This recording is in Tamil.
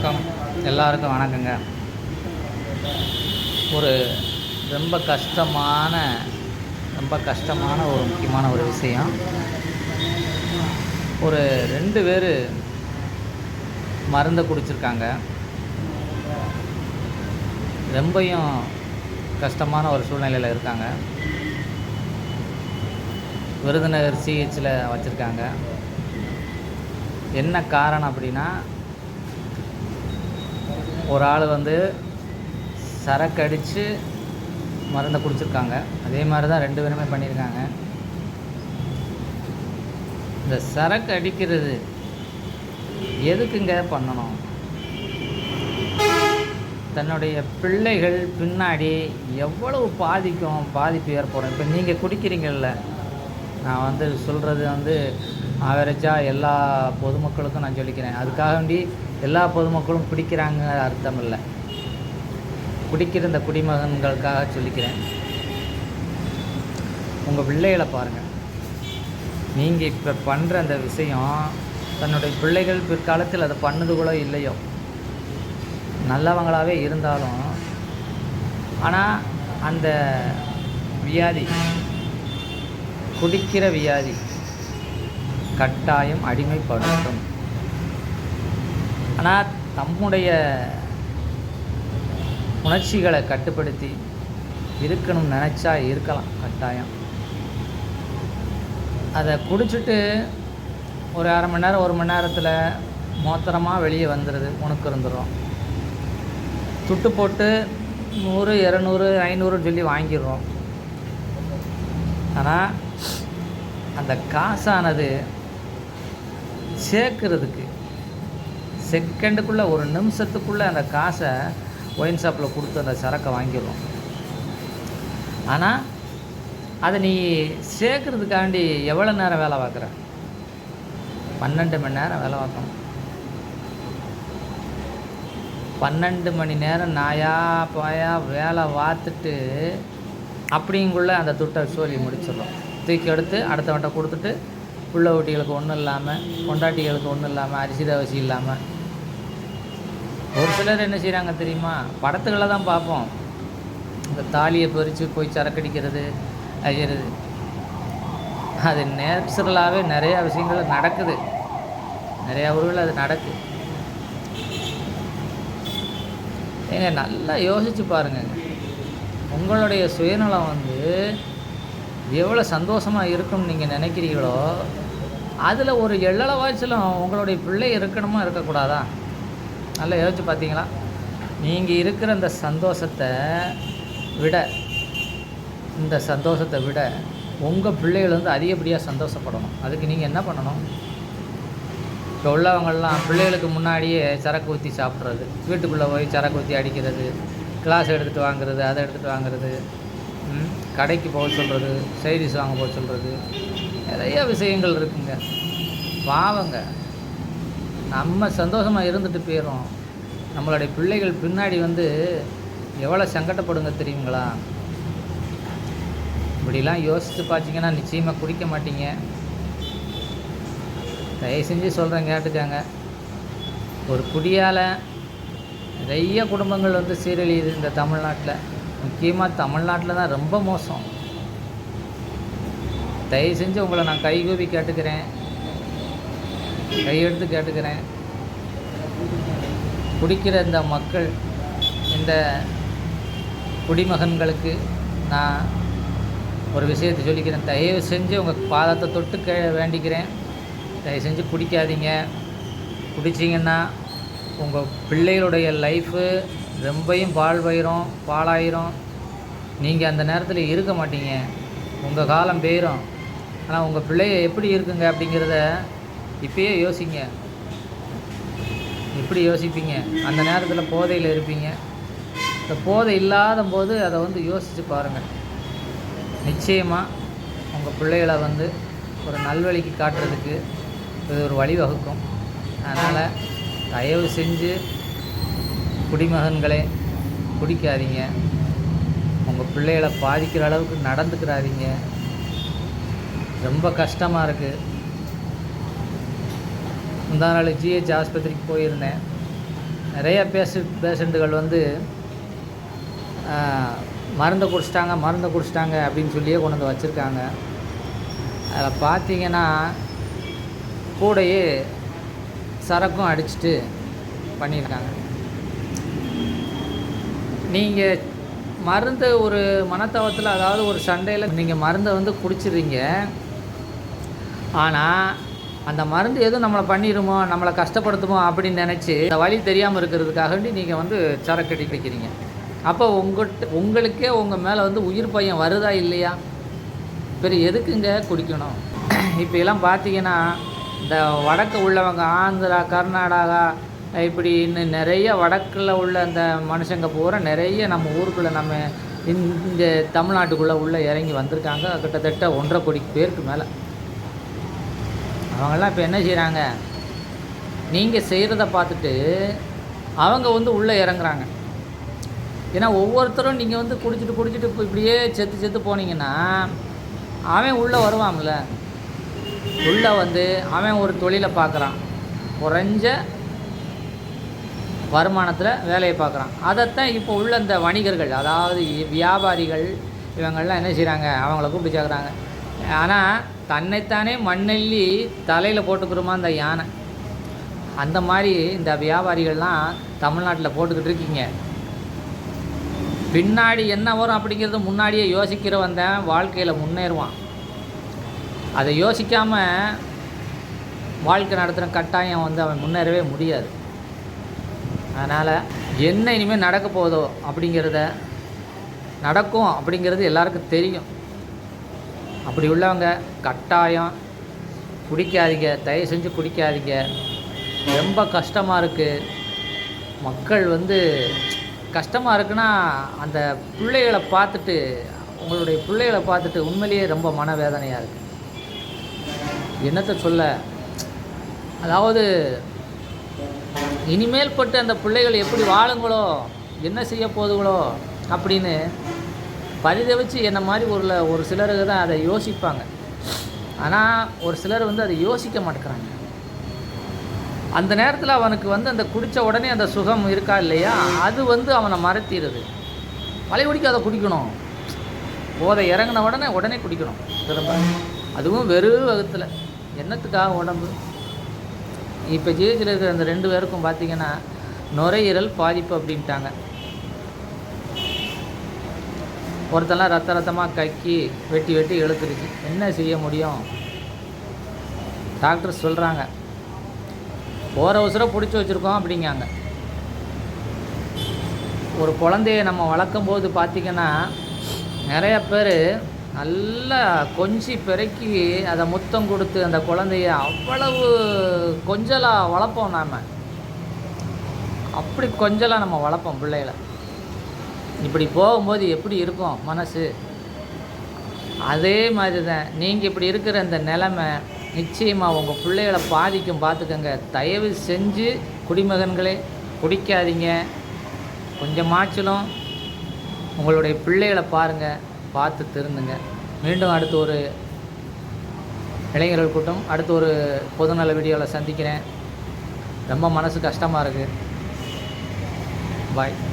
வணக்கம். எல்லாருக்கும் வணக்கங்க. ஒரு ரொம்ப கஷ்டமான ரொம்ப கஷ்டமான ஒரு முக்கியமான ஒரு விஷயம். ஒரு ரெண்டு பேர் மருந்தை குடிச்சிருக்காங்க. ரொம்பையும் கஷ்டமான ஒரு சூழ்நிலையில் இருக்காங்க. விருதுநகர் சிஹெச்சில் வச்சுருக்காங்க. என்ன காரணம் அப்படின்னா ஒரு ஆள் வந்து சரக்கு அடித்து மருந்தை குடிச்சிருக்காங்க. அதே மாதிரி தான் ரெண்டு பேருமே பண்ணியிருக்காங்க. இந்த சரக்கு அடிக்கிறது எதுக்குங்க பண்ணணும்? தன்னுடைய பிள்ளைகள் பின்னாடி எவ்வளவு பாதிக்கும் பாதிப்பு ஏற்படும். இப்போ நீங்கள் குடிக்கிறீங்கள்ல நான் வந்து சொல்கிறது வந்து ஆவரேஜாக எல்லா பொதுமக்களுக்கும் நான் சொல்லிக்கிறேன். அதுக்காக வேண்டி எல்லா பொதுமக்களும் பிடிக்கிறாங்க அர்த்தம் இல்லை குடிக்கிற இந்த குடிமகன்களுக்காக சொல்லிக்கிறேன். உங்கள் பிள்ளைகளை பாருங்கள் நீங்கள் இப்போ பண்ணுற அந்த விஷயம் தன்னுடைய பிள்ளைகள் பிற்காலத்தில் அதை பண்ணது கூட இல்லையோ. நல்லவங்களாகவே இருந்தாலும் ஆனால் அந்த வியாதி குடிக்கிற வியாதி கட்டாயம் அடிமைப்படுத்தும் ஆனால் தம்முடைய உணர்ச்சிகளை கட்டுப்படுத்தி இருக்கணும்னு நினச்சா இருக்கலாம் கட்டாயம். அதை குடிச்சிட்டு ஒரு அரை மணி நேரம் ஒரு மணி நேரத்தில் மோத்திரமாக வெளியே வந்துடுது உனக்கு இருந்துடும் துட்டு போட்டு நூறு இரநூறு ஐநூறுன்னு சொல்லி வாங்கிடுறோம். ஆனால் அந்த காசானது சேர்க்கறதுக்கு செகண்டுக்குள்ளே ஒரு நிமிஷத்துக்குள்ளே அந்த காசை ஒயின் ஷாப்பில் கொடுத்து அந்த சரக்கை வாங்கிடுவோம் ஆனால் அதை நீ சேர்க்குறதுக்காண்டி எவ்வளோ நேரம் வேலை பார்க்குற? பன்னெண்டு மணி நேரம் வேலை பார்க்கணும். பன்னெண்டு மணி நேரம் நாயா பாயா வேலை பார்த்துட்டு அப்படிங்குள்ள அந்த துட்டை சோழி முடிச்சிடும் தூக்கி எடுத்து அடுத்தவன்ட்ட கொடுத்துட்டு பிள்ளை ஊட்டிகளுக்கு ஒன்றும் இல்லாமல் பொண்டாட்டிகளுக்கு ஒன்றும் இல்லாமல் அரிசி தவசி இல்லாமல் ஒரு சிலர் என்ன செய்கிறாங்க தெரியுமா? படத்துக்களை தான் பார்ப்போம். இந்த தாலியை பறித்து போய் சரக்கடிக்கிறது அழியிறது அது நேச்சுரலாகவே நிறையா விஷயங்கள் நடக்குது. நிறையா ஊர்கள் அது நடக்குது ஏங்க நல்லா யோசிச்சு பாருங்கள் உங்களுடைய சுயநலம் வந்து எவ்வளோ சந்தோஷமாக இருக்கும்னு நீங்கள் நினைக்கிறீங்களோ அதில் ஒரு எள்ளளவாச்சலும் உங்களுடைய பிள்ளை இருக்கணுமா இருக்கக்கூடாதா? நல்லா யோசிச்சு பார்த்தீங்களா? நீங்கள் இருக்கிற இந்த சந்தோஷத்தை விட இந்த சந்தோஷத்தை விட உங்கள் பிள்ளைகள் வந்து அதிகப்படியாக சந்தோஷப்படணும். அதுக்கு நீங்கள் என்ன பண்ணணும்? இப்போ உள்ளவங்கள்லாம் பிள்ளைகளுக்கு முன்னாடியே சரக்கு ஊற்றி சாப்பிட்றது வீட்டுக்குள்ளே போய் சரக்கு ஊற்றி அடிக்கிறது கிளாஸ் எடுத்துகிட்டு வாங்குறது அதை எடுத்துகிட்டு வாங்குறது கடைக்கு போக சொல்கிறது சைடிஸ் வாங்க போக சொல்கிறது நிறைய விஷயங்கள் இருக்குங்க. பாவங்க. நம்ம சந்தோஷமாக இருந்துட்டு போயிடும் நம்மளுடைய பிள்ளைகள் பின்னாடி வந்து எவ்வளோ சங்கடப்படுங்க தெரியுங்களா? இப்படிலாம் யோசித்து பார்த்தீங்கன்னா நிச்சயமாக குடிக்க மாட்டீங்க. தயவு செஞ்சு சொல்கிறேன் கேட்டுக்காங்க. ஒரு குடியால் நிறைய குடும்பங்கள் வந்து சீரழியுது இந்த தமிழ்நாட்டில். முக்கியமாக தமிழ்நாட்டில் தான் ரொம்ப மோசம். தயவு செஞ்சு உங்களை நான் கைகூபி கேட்டுக்கிறேன். கையெடுத்து கேட்டுக்கிறேன். குடிக்கிற இந்த மக்கள் இந்த குடிமகன்களுக்கு நான் ஒரு விஷயத்தை சொல்லிக்கிறேன். தயவு செஞ்சு உங்கள் பாதத்தை தொட்டு கே வேண்டிக்கிறேன். தயவு செஞ்சு குடிக்காதீங்க. குடிச்சிங்கன்னா உங்கள் பிள்ளைகளுடைய லைஃபு ரொம்பையும் பால் பயிரும் பாலாயிரும். நீங்கள் அந்த நேரத்தில் இருக்க மாட்டீங்க. உங்கள் காலம் போயிடும் ஆனால் உங்கள் பிள்ளைய எப்படி இருக்குங்க அப்படிங்கிறத இப்பயே யோசிங்க. எப்படி யோசிப்பீங்க? அந்த நேரத்தில் போதையில் இருப்பீங்க. இந்த போதை இல்லாத போது அதை வந்து யோசித்து பாருங்கள் நிச்சயமாக உங்கள் பிள்ளைகளை வந்து ஒரு நல்வழிக்கு காட்டுறதுக்கு இது ஒரு வழிவகுக்கும். அதனால் தயவு செஞ்சு குடிமகன்களே குடிக்காதீங்க. உங்கள் பிள்ளைகளை பாதிக்கிற அளவுக்கு நடந்துக்கிறாதீங்க. ரொம்ப கஷ்டமாக இருக்குது முந்தா நாள் ஜிஹெச் ஆஸ்பத்திரிக்கு போயிருந்தேன். நிறைய பேசு பேஷண்ட்டுகள் வந்து மருந்தை குடிச்சிட்டாங்க மருந்தை குடிச்சிட்டாங்க அப்படின்னு சொல்லியே கொண்டு வந்து வச்சுருக்காங்க. அதில் பார்த்தீங்கன்னா கூடையே சரக்கும் அடிச்சுட்டு பண்ணியிருக்காங்க. நீங்கள் மருந்து ஒரு மனத்தவத்தில் அதாவது ஒரு சண்டையில் நீங்கள் மருந்தை வந்து குடிச்சிடுறீங்க. ஆனால் அந்த மருந்து எதுவும் நம்மளை பண்ணிடுமோ நம்மளை கஷ்டப்படுத்துமோ அப்படின்னு நினச்சி அந்த வழி தெரியாமல் இருக்கிறதுக்காகண்டி நீங்கள் வந்து சரக்கடி வைக்கிறீங்க அப்போ உங்கள்கிட்ட உங்களுக்கே உங்கள் மேலே வந்து உயிர் பையன் வருதா இல்லையா? பெரிய எதுக்குங்க குடிக்கணும்? இப்போ எல்லாம் பார்த்தீங்கன்னா இந்த வடக்கு உள்ளவங்க ஆந்திரா கர்நாடகா இப்படி இன்னும் நிறைய வடக்கில் உள்ள அந்த மனுஷங்க பூரா நிறைய நம்ம ஊருக்குள்ளே நம்ம இந்த தமிழ்நாட்டுக்குள்ளே உள்ளே இறங்கி வந்திருக்காங்க. கிட்டத்தட்ட ஒன்றரை கோடி பேருக்கு மேலே. அவங்கெல்லாம் இப்போ என்ன செய்கிறாங்க நீங்கள் செய்கிறத பார்த்துட்டு அவங்க வந்து உள்ளே இறங்குறாங்க. ஏன்னா ஒவ்வொருத்தரும் நீங்கள் வந்து குடிச்சிட்டு குடிச்சிட்டு இப்போ இப்படியே செத்து செத்து போனீங்கன்னா அவன் உள்ளே வருவான்ல. உள்ளே வந்து அவன் ஒரு தொழிலை பார்க்குறான். குறைஞ்ச வருமானத்தில் வேலையை பார்க்குறான். அதைத்தான் இப்போ உள்ள இந்த வணிகர்கள் அதாவது வியாபாரிகள் இவங்கெல்லாம் என்ன செய்கிறாங்க அவங்கள கூப்பிட்டு சேர்க்குறாங்க ஆனால் தன்னைத்தானே மண்ணெல்லி தலையில் போட்டுக்கிறோமா அந்த யானை? அந்த மாதிரி இந்த வியாபாரிகள்லாம் தமிழ்நாட்டில் போட்டுக்கிட்டு இருக்கீங்க. பின்னாடி என்ன வரும் அப்படிங்கிறது முன்னாடியே யோசிக்கிற வந்தேன். வாழ்க்கையில் முன்னேறுவான். அதை யோசிக்காமல் வாழ்க்கை நடத்துகிற கட்டாயம் வந்து அவன் முன்னேறவே முடியாது. அதனால் என்ன இனிமேல் நடக்க போதோ அப்படிங்கிறத நடக்கும் அப்படிங்கிறது எல்லாருக்கும் தெரியும். அப்படி உள்ளவங்க கட்டாயம் குடிக்காதீங்க தயவு செஞ்சு குடிக்காதீங்க. ரொம்ப கஷ்டமாக இருக்குது மக்கள் வந்து கஷ்டமாக இருக்குன்னா அந்த பிள்ளைகளை பார்த்துட்டு உங்களுடைய பிள்ளைகளை பார்த்துட்டு உண்மையிலேயே ரொம்ப மனவேதனையாக இருக்குது என்னத்தை சொல்ல? அதாவது இனிமேல் பட்டு அந்த பிள்ளைகள் எப்படி வாழுங்களோ என்ன செய்ய போதுங்களோ அப்படின்னு பரிதவிச்சு என்ன மாதிரி ஒரு ஒரு சிலருக்கு தான் அதை யோசிப்பாங்க. ஆனால் ஒரு சிலர் வந்து அதை யோசிக்க மாட்டேங்கிறாங்க. அந்த நேரத்தில் அவனுக்கு வந்து அந்த குடித்த உடனே அந்த சுகம் இருக்கா இல்லையா? அது வந்து அவனை மறைத்திடுது. மலை குடிக்க அதை குடிக்கணும். போதை இறங்கின உடனே உடனே குடிக்கணும். திரும்ப அதுவும் வெறும் வகுத்தில். என்னத்துக்காக உடம்பு? இப்போ ஜிஹெச்சில் இருக்கிற அந்த ரெண்டு பேருக்கும் பார்த்திங்கன்னா நுரையீரல் பாதிப்பு அப்படின்ட்டாங்க. ஒருத்தெல்லாம் ரத்த ரத்தமாக கக்கி வெட்டி வெட்டி இழுத்துருச்சு. என்ன செய்ய முடியும்? டாக்டர் சொல்கிறாங்க போகிற உசுரம் பிடிச்சி வச்சுருக்கோம் அப்படிங்காங்க ஒரு குழந்தைய நம்ம வளர்க்கும் போது பார்த்திங்கன்னா நிறைய பேர் நல்லா கொஞ்சி பெருக்கி அதை முத்தம் கொடுத்து அந்த குழந்தைய அவ்வளவு கொஞ்சலாக வளர்ப்போம் நாம். அப்படி கொஞ்சலாக நம்ம வளர்ப்போம் பிள்ளைகளை. இப்படி போகும்போது எப்படி இருக்கும் மனசு? அதே மாதிரி தான் நீங்கள் இப்படி இருக்கிற இந்த நிலமை நிச்சயமாக உங்கள் பிள்ளைகளை பாதிக்கும். பார்த்துக்கோங்க. தயவு செஞ்சு குடிமகன்களே குடிக்காதீங்க. கொஞ்சமாச்சிலும் உங்களுடைய பிள்ளைகளை பாருங்கள் பார்த்து திருந்துங்க. மீண்டும் அடுத்து ஒரு இளைஞர்கள் கூட்டம். அடுத்து ஒரு பொதுநல வீடியோவில் சந்திக்கிறேன். ரொம்ப மனசு கஷ்டமாக இருக்குது பாய்